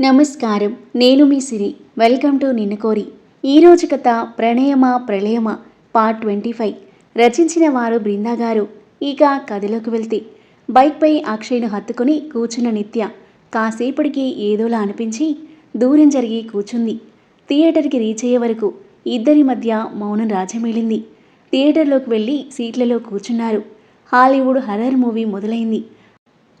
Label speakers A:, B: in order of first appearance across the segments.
A: నమస్కారం. నేను మీ సిరి. Welcome to నిన్ను కోరి. ఈరోజు కథ ప్రణయమా ప్రళయమా పార్ట్ ట్వంటీ ఫైవ్. రచించిన వారు బృందా గారు. ఇక కథలోకి వెళ్తే బైక్పై అక్షయ్ను హత్తుకుని కూర్చున్న నిత్య కాసేపటికి ఏదోలా అనిపించి దూరం జరిగి కూర్చుంది. థియేటర్కి రీచ్ అయ్యే వరకు ఇద్దరి మధ్య మౌనం రాజమేలింది. థియేటర్లోకి వెళ్ళి సీట్లలో కూర్చున్నారు. హాలీవుడ్ హర్రర్ మూవీ మొదలైంది.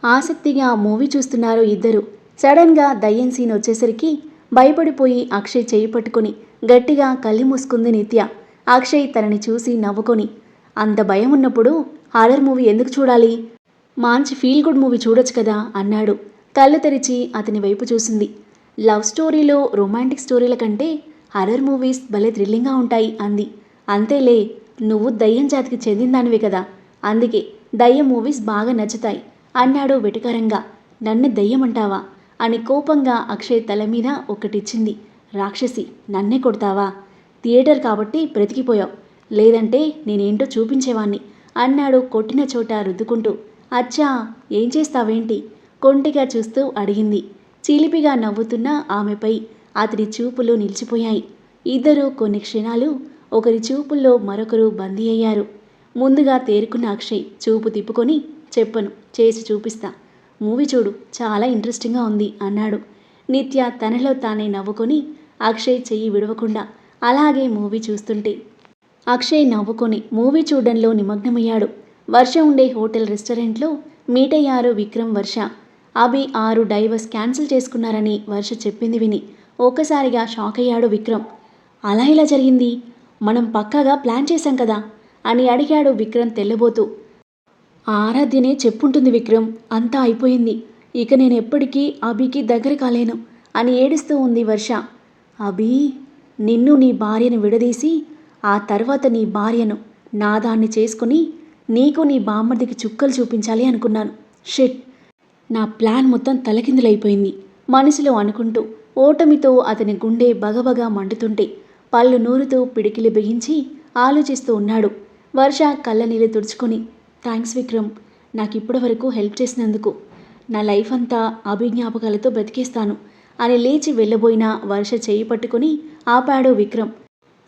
A: ఆసక్తిగా మూవీ చూస్తున్నారు ఇద్దరు. సడన్గా దయ్యం సీన్ వచ్చేసరికి భయపడిపోయి అక్షయ్ చేయి పట్టుకొని గట్టిగా కళ్ళు మూసుకుంది నిత్య. అక్షయ్ తనని చూసి నవ్వుకొని అంత భయం ఉన్నప్పుడు హారర్ మూవీ ఎందుకు చూడాలి? మంచి ఫీల్ గుడ్ మూవీ చూడొచ్చు కదా అన్నాడు. కళ్ళు తెరిచి అతని వైపు చూసింది. లవ్ స్టోరీలో రొమాంటిక్ స్టోరీల కంటే హర్రర్ మూవీస్ భలే థ్రిల్లింగ్గా ఉంటాయి అంది. అంతేలే నువ్వు దయ్యం జాతికి చెందిందానివి కదా. అందుకే దయ్యం మూవీస్ బాగా నచ్చుతాయి అన్నాడు వెటకారంగా. నన్ను దయ్యమంటావా? అని కోపంగా అక్షయ్ తల మీద ఒకటిచ్చింది. రాక్షసి నన్నే కొడతావా? థియేటర్ కాబట్టి బ్రతికిపోయావు. లేదంటే నేనేంటో చూపించేవాణ్ణి అన్నాడు కొట్టిన చోట రుద్దుకుంటూ. అచ్చా ఏం చేస్తావేంటి? కొంటిగా చూస్తూ అడిగింది. చిలిపిగా నవ్వుతున్న ఆమెపై అతడి చూపులు నిలిచిపోయాయి. ఇద్దరు కొన్ని క్షణాలు ఒకరి చూపుల్లో మరొకరు బందీ అయ్యారు. ముందుగా తేరుకున్న అక్షయ్ చూపు తిప్పుకొని చెప్పను చేసి చూపిస్తా. మూవీ చూడు చాలా ఇంట్రెస్టింగ్గా ఉంది అన్నాడు. నిత్య తనలో తానే నవ్వుకొని అక్షయ్ చెయ్యి విడవకుండా అలాగే మూవీ చూస్తుంటే. అక్షయ్ నవ్వుకొని మూవీ చూడడంలో నిమగ్నమయ్యాడు. వర్ష ఉండే హోటల్ రెస్టారెంట్లో మీట్ అయ్యారు విక్రమ్ వర్ష. అభి ఆరు డైవర్స్ క్యాన్సిల్ చేసుకున్నారని వర్ష చెప్పింది విని ఒక్కసారిగా షాక్ అయ్యాడు విక్రమ్. అలా ఇలా జరిగింది? మనం పక్కాగా ప్లాన్ చేశాం కదా అని అడిగాడు విక్రమ్ తెల్లబోతూ. ఆరాధ్యనే చెప్పుంటుంది విక్రమ్. అంతా అయిపోయింది. ఇక నేను ఎప్పటికీ అభికి దగ్గర కాలేను అని ఏడుస్తూ ఉంది వర్ష. అభి నిన్ను నీ భార్యను విడదీసి ఆ తర్వాత నీ భార్యను నా దాన్ని చేసుకుని నీకు నీ బామ్మర్దికి చుక్కలు చూపించాలి అనుకున్నాను. షెట్! నా ప్లాన్ మొత్తం తలకిందులైపోయింది. మనసులో అనుకుంటూ ఓటమితో అతని గుండె బగబగా మండుతుంటే పళ్ళు నూరుతూ పిడికిలి బిగించి ఆలోచిస్తూ ఉన్నాడు. వర్ష కళ్ళ నీళ్ళు తుడుచుకొని థ్యాంక్స్ విక్రమ్. నాకు ఇప్పటి వరకు హెల్ప్ చేసినందుకు. నా లైఫ్ అంతా అభిజ్ఞాపకాలతో బ్రతికేస్తాను అని లేచి వెళ్ళబోయిన వర్ష చేయి పట్టుకుని ఆపాడు విక్రమ్.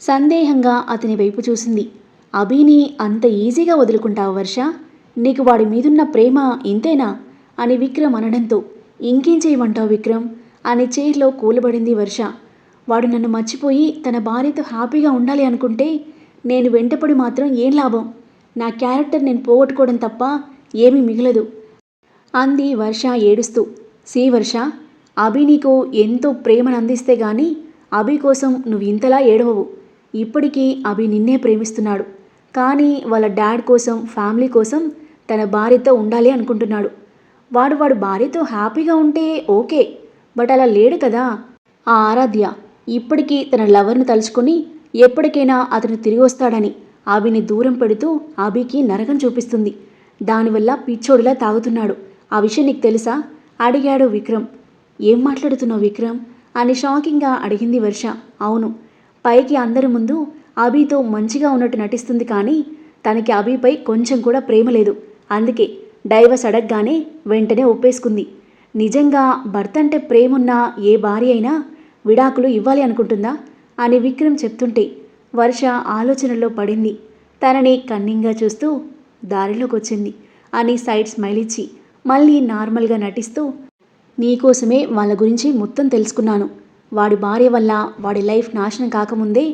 A: సందేహంగా అతని వైపు చూసింది. అభిని అంత ఈజీగా వదులుకుంటావు వర్ష? నీకు వాడి మీదున్న ప్రేమ ఇంతేనా? అని విక్రమ్ అనడంతో ఇంకేం చేయమంటావు విక్రమ్? అని చైర్లో కూలబడింది వర్ష. వాడు నన్ను మర్చిపోయి తన భార్యతో హ్యాపీగా ఉండాలి అనుకుంటే నేను వెంటపడి మాత్రం ఏం లాభం? నా క్యారెక్టర్ నేను పోగొట్టుకోవడం తప్ప ఏమీ మిగలదు అంది వర్ష ఏడుస్తూ. సి వర్ష అభి నీకు ఎంతో ప్రేమను అందిస్తే గాని అభి కోసం నువ్వు ఇంతలా ఏడవవు. ఇప్పటికీ అభి నిన్నే ప్రేమిస్తున్నాడు. కానీ వాళ్ళ డాడ్ కోసం ఫ్యామిలీ కోసం తన భార్యతో ఉండాలి అనుకుంటున్నాడు. వాడు వాడు భార్యతో హ్యాపీగా ఉంటే ఓకే బట్ అలా లేడు కదా. ఆ ఆరాధ్య ఇప్పటికీ తన లవర్ను తలుచుకొని ఎప్పటికైనా అతను తిరిగి వస్తాడని అభిని దూరం పెడుతూ అభికి నరకం చూపిస్తుంది. దానివల్ల పిచ్చోడిలా తాగుతున్నాడు. ఆ విషయం నీకు తెలుసా? అడిగాడు విక్రమ్. ఏం మాట్లాడుతున్నావు విక్రమ్? అని షాకింగ్గా అడిగింది వర్ష. అవును. పైకి అందరి ముందు అభితో మంచిగా ఉన్నట్టు నటిస్తుంది కానీ తనకి అభిపై కొంచెం కూడా ప్రేమ లేదు. అందుకే డైవర్స్ అడగగానే వెంటనే ఒప్పేసుకుంది. నిజంగా భర్త అంటే ప్రేమున్న ఏ భార్య అయినా విడాకులు ఇవ్వాలి అనుకుంటుందా? అని విక్రమ్ చెప్తుంటే వర్ష ఆలోచనలో పడింది. తనని కన్నింగా చూస్తూ దారిలోకి వచ్చింది అని సైడ్ స్మైల్ ఇచ్చి మళ్ళీ నార్మల్గా నటిస్తూ నీకోసమే వాళ్ళ గురించి మొత్తం తెలుసుకున్నాను. వాడి భార్య వల్ల వాడి లైఫ్ నాశనం కాకముందే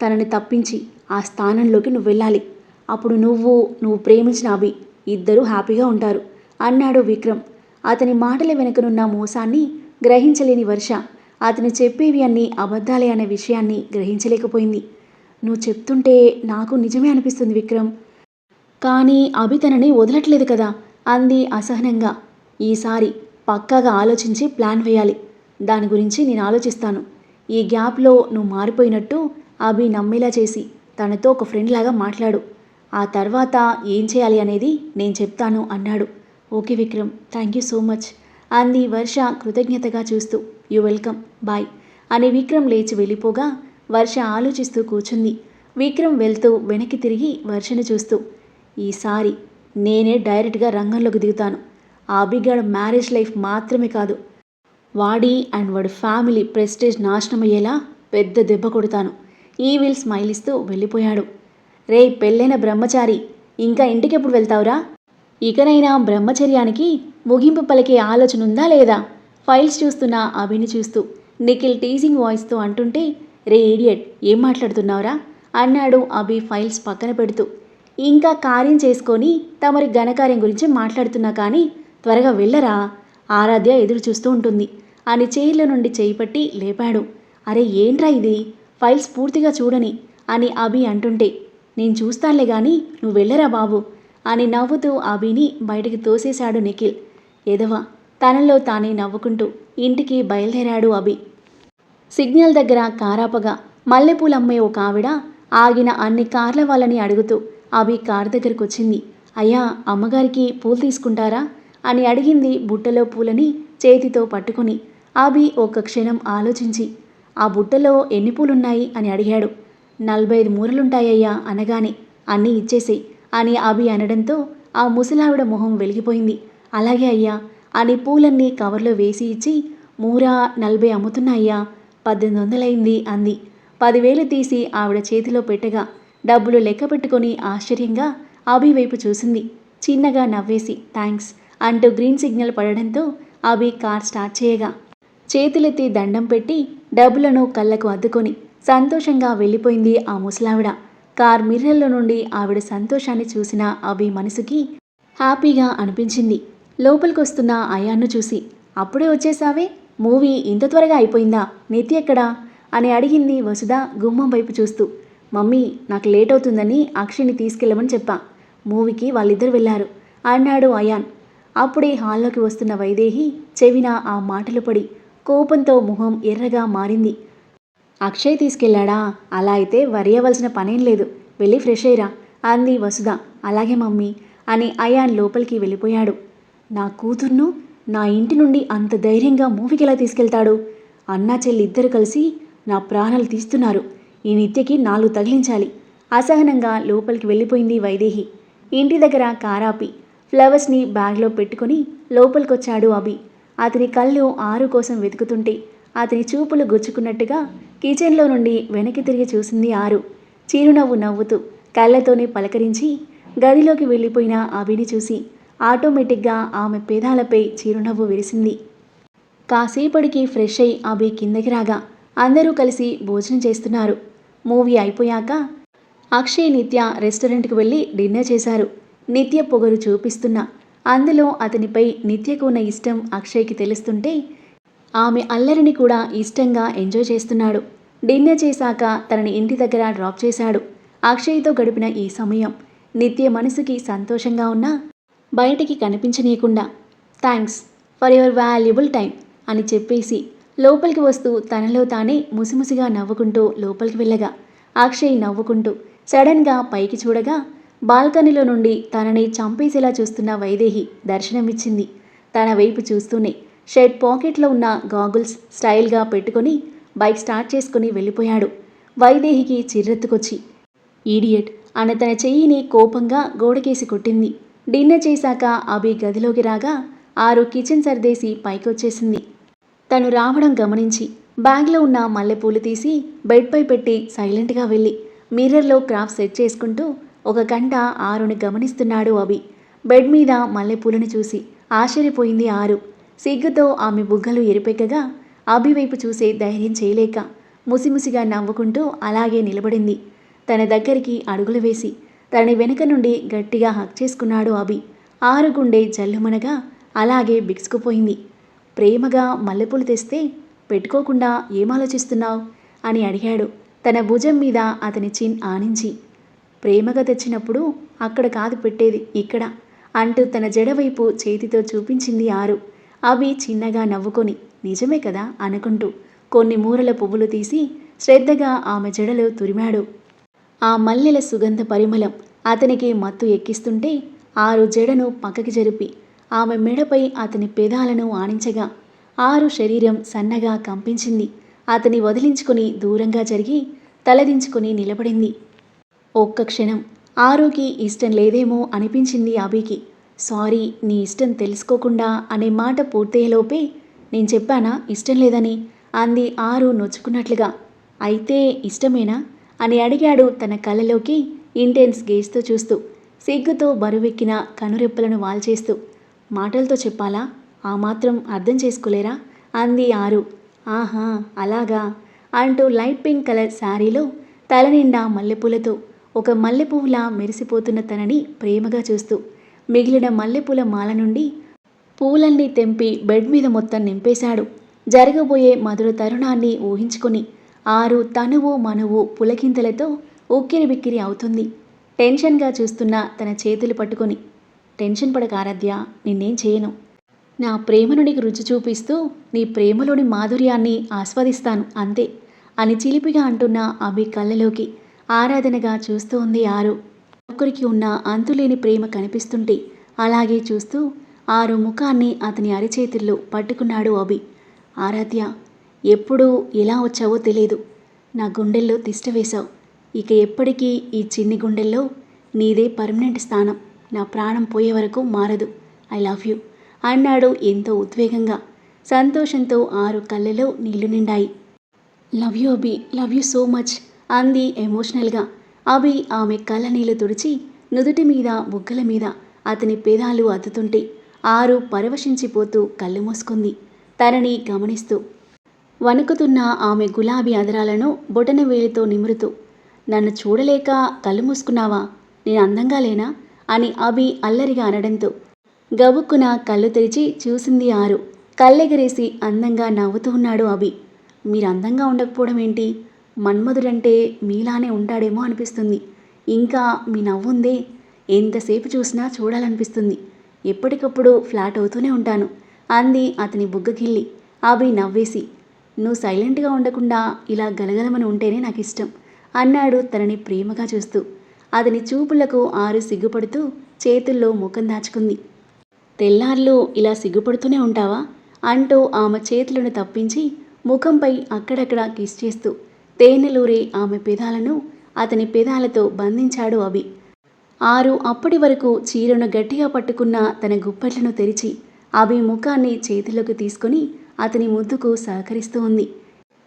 A: తనని తప్పించి ఆ స్థానంలోకి నువ్వు వెళ్ళాలి. అప్పుడు నువ్వు నువ్వు ప్రేమించిన అభి ఇద్దరూ హ్యాపీగా ఉంటారు. అన్నాడు విక్రమ్. అతని మాటల వెనుకనున్న మోసాన్ని గ్రహించలేని వర్ష అతను చెప్పేవి అన్నీ అబద్ధాలే అనే విషయాన్ని గ్రహించలేకపోయింది. నువ్వు చెప్తుంటే నాకు నిజమే అనిపిస్తుంది విక్రమ్. కానీ అభి తనని వదలట్లేదు కదా అంది అసహనంగా. ఈసారి పక్కాగా ఆలోచించి ప్లాన్ వేయాలి. దాని గురించి నేను ఆలోచిస్తాను. ఈ గ్యాప్లో నువ్వు మారిపోయినట్టు అభి నమ్మేలా చేసి తనతో ఒక ఫ్రెండ్ లాగా మాట్లాడు. ఆ తర్వాత ఏం చేయాలి అనేది నేను చెప్తాను అన్నాడు. Okay Vikram thank you so much అంది వర్ష కృతజ్ఞతగా చూస్తూ. యు వెల్కమ్ బాయ్ అని విక్రమ్ లేచి వెళ్ళిపోగా వర్ష ఆలోచిస్తూ కూర్చుంది. విక్రమ్ వెళ్తూ వెనక్కి తిరిగి వర్షను చూస్తూ ఈసారి నేనే డైరెక్ట్గా రంగంలోకి దిగుతాను. ఆ అభిగాడు మ్యారేజ్ లైఫ్ మాత్రమే కాదు వాడి అండ్ వాడి ఫ్యామిలీ ప్రెస్టేజ్ నాశనం అయ్యేలా పెద్ద దెబ్బ కొడతాను. ఈవిల్ స్మైల్ ఇస్తూ వెళ్ళిపోయాడు. రే పెళ్ళైన బ్రహ్మచారి ఇంకా ఇంటికి ఎప్పుడు వెళ్తావురా? ఇకనైనా బ్రహ్మచర్యానికి ముగింపు పలికే ఆలోచన ఉందా లేదా? ఫైల్స్ చూస్తున్న అభిని చూస్తూ నిఖిల్ టీజింగ్ వాయిస్తో అంటుంటే రే ఈడియట్ ఏం మాట్లాడుతున్నావురా? అన్నాడు అభి ఫైల్స్ పక్కన పెడుతూ. ఇంకా కార్యం చేసుకొని తమరి ఘనకార్యం గురించి మాట్లాడుతున్నా కానీ త్వరగా వెళ్ళరా? ఆరాధ్య ఎదురు చూస్తూ ఉంటుంది. అని చైర్ల నుండి చేయిపట్టి లేపాడు. అరే ఏంట్రా ఇది? ఫైల్స్ పూర్తిగా చూడని అని అభి అంటుంటే నేను చూస్తానులే గాని నువ్వు వెళ్ళరా బాబు? అని నవ్వుతూ అభిని బయటికి తోసేశాడు నిఖిల్. ఎదవ తనలో తానే నవ్వుకుంటూ ఇంటికి బయలుదేరాడు అభి. సిగ్నల్ దగ్గర కారాపగా మల్లెపూలు అమ్మే ఒక ఆవిడ ఆగిన అన్ని కార్ల వాళ్ళని అడుగుతూ అభి కార్ దగ్గరకు వచ్చింది అయ్యా అమ్మగారికి పూలు తీసుకుంటారా? అని అడిగింది బుట్టలో పూలని చేతితో పట్టుకొని. అభి ఒక క్షణం ఆలోచించి ఆ బుట్టలో ఎన్ని పూలున్నాయి? అని అడిగాడు. నలభై ఐదు మూరలుంటాయ్యా అనగానే అన్నీ ఇచ్చేసేయ్ అని అభి అనడంతో ఆ ముసలావిడ మొహం వెలిగిపోయింది. అలాగే అయ్యా అని పూలన్నీ కవర్లో వేసి ఇచ్చి మూరా నలభై అమ్ముతున్నాయ్యా పద్దెనిమిది వందలైంది అంది. పదివేలు తీసి ఆవిడ చేతిలో పెట్టగా డబ్బులు లెక్క పెట్టుకొని ఆశ్చర్యంగా అభి వైపు చూసింది. చిన్నగా నవ్వేసి థ్యాంక్స్ అంటూ గ్రీన్ సిగ్నల్ పడడంతో అభి కార్ స్టార్ట్ చేయగా చేతులెత్తి దండం పెట్టి డబ్బులను కళ్ళకు అద్దుకొని సంతోషంగా వెళ్ళిపోయింది ఆ ముసలావిడ. కార్ మిర్రర్లో నుండి ఆవిడ సంతోషాన్ని చూసిన అభి మనసుకి హ్యాపీగా అనిపించింది. లోపలికొస్తున్న అయాన్ను చూసి అప్పుడే వచ్చేసావే మూవీ ఇంత త్వరగా అయిపోయిందా? నితి ఎక్కడా? అని అడిగింది వసుధ గుమ్మం వైపు చూస్తూ. మమ్మీ నాకు లేట్ అవుతుందని అక్షయ్ని తీసుకెళ్ళమని చెప్పా. మూవీకి వాళ్ళిద్దరు వెళ్ళారు. అన్నాడు అయాన్. అప్పుడే హాల్లోకి వస్తున్న వైదేహి చెవిన ఆ మాటలు పడి కోపంతో ముఖం ఎర్రగా మారింది. అక్షయ్ తీసుకెళ్ళాడా? అలా అయితే వరి అవ్వాల్సిన పనేం లేదు. వెళ్ళి ఫ్రెష్ అయ్యిరా అంది వసుధ. అలాగే మమ్మీ అని అయాన్ లోపలికి వెళ్ళిపోయాడు. నా కూతుర్ను నా ఇంటి నుండి అంత ధైర్యంగా మూవీకి ఎలా తీసుకెళ్తాడు? అన్నా చెల్లి ఇద్దరు కలిసి నా ప్రాణాలు తీస్తున్నారు. ఈ నిత్యకి నాలుగు తగిలించాలి. అసహనంగా లోపలికి వెళ్ళిపోయింది వైదేహి. ఇంటి దగ్గర కారాపి ఫ్లవర్స్ని బ్యాగ్లో పెట్టుకుని లోపలికొచ్చాడు అభి. అతని కళ్ళు ఆరు కోసం వెతుకుతుంటే అతని చూపులు గుచ్చుకున్నట్టుగా కిచెన్లో నుండి వెనక్కి తిరిగి చూసింది ఆరు. చిరునవ్వు నవ్వుతూ కళ్ళతోనే పలకరించి గదిలోకి వెళ్ళిపోయిన అభిని చూసి ఆటోమేటిక్గా ఆమె పేదాలపై చిరునవ్వు విరిసింది. కాసేపటికి ఫ్రెష్ అయి అభి కిందకి రాగా అందరూ కలిసి భోజనం చేస్తున్నారు. మూవీ అయిపోయాక అక్షయ్ నిత్య రెస్టారెంట్కి వెళ్ళి డిన్నర్ చేశారు. నిత్య పొగరు చూపిస్తున్నా అందులో అతనిపై నిత్యకు ఉన్న ఇష్టం అక్షయ్కి తెలుస్తుంటే ఆమె అల్లరిని కూడా ఇష్టంగా ఎంజాయ్ చేస్తున్నాడు. డిన్నర్ చేశాక తనని ఇంటి దగ్గర డ్రాప్ చేశాడు. అక్షయ్తో గడిపిన ఈ సమయం నిత్య మనసుకి సంతోషంగా ఉన్నా బయటికి కనిపించనీయకుండా thanks for your valuable time అని చెప్పేసి లోపలికి వస్తూ తనలో తానే ముసిముసిగా నవ్వుకుంటూ లోపలికి వెళ్ళగా అక్షయ్ నవ్వుకుంటూ సడన్గా పైకి చూడగా బాల్కనీలో నుండి తనని చంపేసేలా చూస్తున్న వైదేహి దర్శనమిచ్చింది. తన వైపు చూస్తూనే షర్ట్ పాకెట్లో ఉన్న గాగుల్స్ స్టైల్గా పెట్టుకొని బైక్ స్టార్ట్ చేసుకుని వెళ్ళిపోయాడు. వైదేహికి చిర్రెత్తుకొచ్చి ఈడియట్ అన్న తన చెయ్యిని కోపంగా గోడకేసి కొట్టింది. డిన్నర్ చేశాక అభి గదిలోకి రాగా ఆరు కిచెన్ సర్దేసి పైకొచ్చేసింది. తను రావడం గమనించి బ్యాగ్లో ఉన్న మల్లెపూలు తీసి బెడ్పై పెట్టి సైలెంట్గా వెళ్ళి మిర్రర్లో క్రాఫ్ట్ సెట్ చేసుకుంటూ ఒక గంట ఆరుని గమనిస్తున్నాడు అభి. బెడ్ మీద మల్లెపూలను చూసి ఆశ్చర్యపోయింది ఆరు. సిగ్గుతో ఆమె బుగ్గలు ఎరిపెక్కగా అభి వైపు చూసే ధైర్యం చేయలేక ముసిముసిగా నవ్వుకుంటూ అలాగే నిలబడింది. తన దగ్గరికి అడుగులు వేసి తన వెనుక నుండి గట్టిగా హక్ చేసుకున్నాడు అభి. ఆరుగుండే జల్లుమనగా అలాగే బిగుసుకుపోయింది. ప్రేమగా మల్లెపూలు తెస్తే పెట్టుకోకుండా ఏమాలోచిస్తున్నావు? అని అడిగాడు. తన భుజం మీద అతని చిన్ ఆనించి. ప్రేమగా తెచ్చినప్పుడు అక్కడ కాదు పెట్టేది ఇక్కడ అంటూ తన జడవైపు చేతితో చూపించింది ఆరు. అవి చిన్నగా నవ్వుకొని నిజమే కదా అనుకుంటూ కొన్ని మూరల పువ్వులు తీసి శ్రద్ధగా ఆమె జడలో తురిమాడు. ఆ మల్లెల సుగంధ పరిమళం అతనికి మత్తు ఎక్కిస్తుంటే ఆరు జడను పక్కకి జరిపి ఆమె మెడపై అతని పెదాలను ఆణించగా ఆరు శరీరం సన్నగా కంపించింది. అతని వదిలించుకుని దూరంగా జరిగి తలదించుకొని నిలబడింది. ఒక్క క్షణం ఆరుకి ఇష్టం లేదేమో అనిపించింది అభికి. సారీ నీ ఇష్టం తెలుసుకోకుండా అనే మాట పూర్తయ్యేలోపే నేను చెప్పానా ఇష్టం లేదని అంది ఆరు నొచ్చుకున్నట్లుగా. అయితే ఇష్టమేనా? అని అడిగాడు తన కళ్ళలోకి ఇంటెన్స్ గేజ్తో చూస్తూ సిగ్గుతో బరువెక్కిన కనురెప్పలను వాల్చేస్తూ. మాటలతో చెప్పాలా? ఆ మాత్రం అర్థం చేసుకోలేరా? అంది ఆరు. ఆహా అలాగా అంటూ లైట్ పింక్ కలర్ శారీలో తల నిండా మల్లెపూలతో ఒక మల్లెపువ్వులా మెరిసిపోతున్న తనని ప్రేమగా చూస్తూ మిగిలిన మల్లెపూల మాల నుండి పూలన్నీ తెంపి బెడ్ మీద మొత్తం నింపేశాడు. జరగబోయే మధుర తరుణాన్ని ఊహించుకొని ఆరు తనువు మనువు పులకింతలతో ఉక్కిరి బిక్కిరి అవుతుంది. టెన్షన్గా చూస్తున్న తన చేతులు పట్టుకొని టెన్షన్ పడక ఆరాధ్య నిన్నేం చేయను. నా ప్రేమను నీకు రుచి చూపిస్తూ నీ ప్రేమలోని మాధుర్యాన్ని ఆస్వాదిస్తాను అంతే అని చిలిపిగా అంటున్న అభి కళ్ళలోకి ఆరాధనగా చూస్తూ ఉంది ఆరు. ఒకరికి ఉన్న అంతులేని ప్రేమ కనిపిస్తుంటే అలాగే చూస్తూ ఆరు ముఖాన్ని అతని అరిచేతుల్లో పట్టుకున్నాడు అభి. ఆరాధ్య ఎప్పుడు ఎలా వచ్చావో తెలియదు నా గుండెల్లో తిష్ట వేశావు. ఇక ఎప్పటికీ ఈ చిన్ని గుండెల్లో నీదే పర్మనెంట్ స్థానం. నా ప్రాణం పోయే వరకు మారదు. ఐ లవ్ యూ అన్నాడు ఎంతో ఉద్వేగంగా. సంతోషంతో ఆరు కళ్ళలో నీళ్ళు నిండాయి. Love you Abhi love you so much అంది ఎమోషనల్గా. అభి ఆమె కళ్ళ నీళ్ళు తుడిచి నుదుటి మీద బుగ్గల మీద అతని పేదాలు అద్దుతుంటే ఆరు పరవశించిపోతూ కళ్ళు మూసుకుంది. తనని గమనిస్తూ వణుకుతున్న ఆమె గులాబీ అదరాలను బొటన వేలితో నిమురుతూ నన్ను చూడలేక కళ్ళు మూసుకున్నావా? నేను అందంగా లేనా? అని అభి అల్లరిగా అనడంతో గబుక్కున కళ్ళు తెరిచి చూసింది ఆరు. కళ్ళెగరేసి అందంగా నవ్వుతూ ఉన్నాడు అభి. మీరు అందంగా ఉండకపోవడం ఏంటి? మన్మధుడంటే మీలానే ఉంటాడేమో అనిపిస్తుంది. ఇంకా మీ నవ్వుందే. ఎంతసేపు చూసినా చూడాలనిపిస్తుంది. ఎప్పటికప్పుడు ఫ్లాట్ అవుతూనే ఉంటాను అంది అతని బుగ్గకిల్లి. అభి నవ్వేసి నువ్వు సైలెంట్గా ఉండకుండా ఇలా గలగలమని ఉంటేనే నాకు ఇష్టం అన్నాడు తనని ప్రేమగా చూస్తూ. అతని చూపులకు ఆరు సిగ్గుపడుతూ చేతుల్లో ముఖం దాచుకుంది. తెల్లార్లు ఇలా సిగ్గుపడుతూనే ఉంటావా? అంటూ ఆమె చేతులను తప్పించి ముఖంపై అక్కడక్కడ కిస్ చేస్తూ తేనెలూరే ఆమె పెదాలను అతని పెదాలతో బంధించాడు అభి. ఆరు అప్పటి వరకు చీరను గట్టిగా పట్టుకున్న తన గుప్పట్లను తెరిచి అభి ముఖాన్ని చేతిలోకి తీసుకొని అతని ముద్దుకు సహకరిస్తూ ఉంది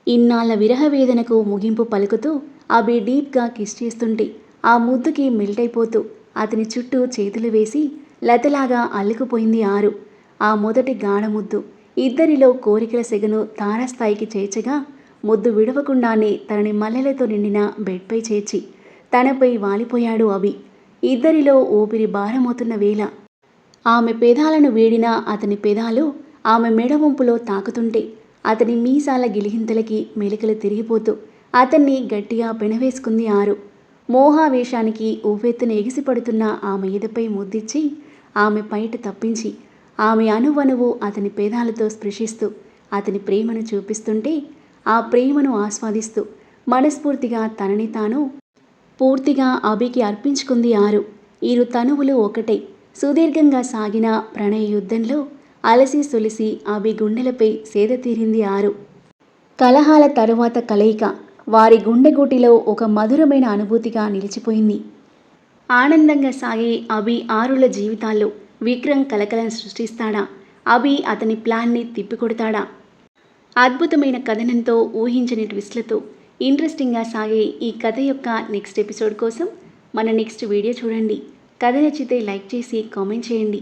A: ఇన్నాళ్ళ విరహ వేదనకు ముగింపు పలుకుతూ అభి డీప్గా కిస్ చేస్తుంటే ఆ ముద్దుకి మెల్టైపోతూ అయిపోతూ అతని చుట్టూ చేతులు వేసి లతలాగా అల్లుకుపోయింది ఆరు. ఆ మొదటి గాఢముద్దు ఇద్దరిలో కోరికల సెగను తారాస్థాయికి చేర్చగా ముద్దు విడవకుండానే తనని మల్లెలతో నిండిన బెడ్పై చేర్చి తనపై వాలిపోయాడు అభి. ఇద్దరిలో ఊపిరి భారమవుతున్న వేళ ఆమె పెదాలను వీడిన అతని పెదాలు ఆమె మెడవంపులో తాకుతుంటే అతని మీసాల గిలిగింతలకి మెలికలు తిరిగిపోతూ అతన్ని గట్టిగా పెనవేసుకుంది ఆరు. మోహావేశానికి ఉవ్వెత్తున ఎగిసిపడుతున్న ఆమె ఎదపై ముద్దిచ్చి ఆమె పైట తప్పించి ఆమె అనువనువు అతని పేదాలతో స్పృశిస్తూ అతని ప్రేమను చూపిస్తుంటే ఆ ప్రేమను ఆస్వాదిస్తూ మనస్ఫూర్తిగా తనని తాను పూర్తిగా అభికి అర్పించుకుంది ఆరు. ఇరు తనువులు ఒకటే. సుదీర్ఘంగా సాగిన ప్రణయ యుద్ధంలో అలసి సొలిసి అవి గుండెలపై సేద తీరింది ఆరు. కలహాల తరువాత కలయిక వారి గుండెగూటిలో ఒక మధురమైన అనుభూతిగా నిలిచిపోయింది. ఆనందంగా సాగే అభి ఆరుల జీవితాల్లో విక్రమ్ కలకలం సృష్టిస్తాడా? అభి అతని ప్లాన్ని తిప్పికొడతాడా? అద్భుతమైన కథనంతో ఊహించని ట్విస్ట్లతో ఇంట్రెస్టింగ్గా సాగే ఈ కథ యొక్క నెక్స్ట్ ఎపిసోడ్ కోసం మన నెక్స్ట్ వీడియో చూడండి. కథ నచ్చితే లైక్ చేసి కామెంట్ చేయండి.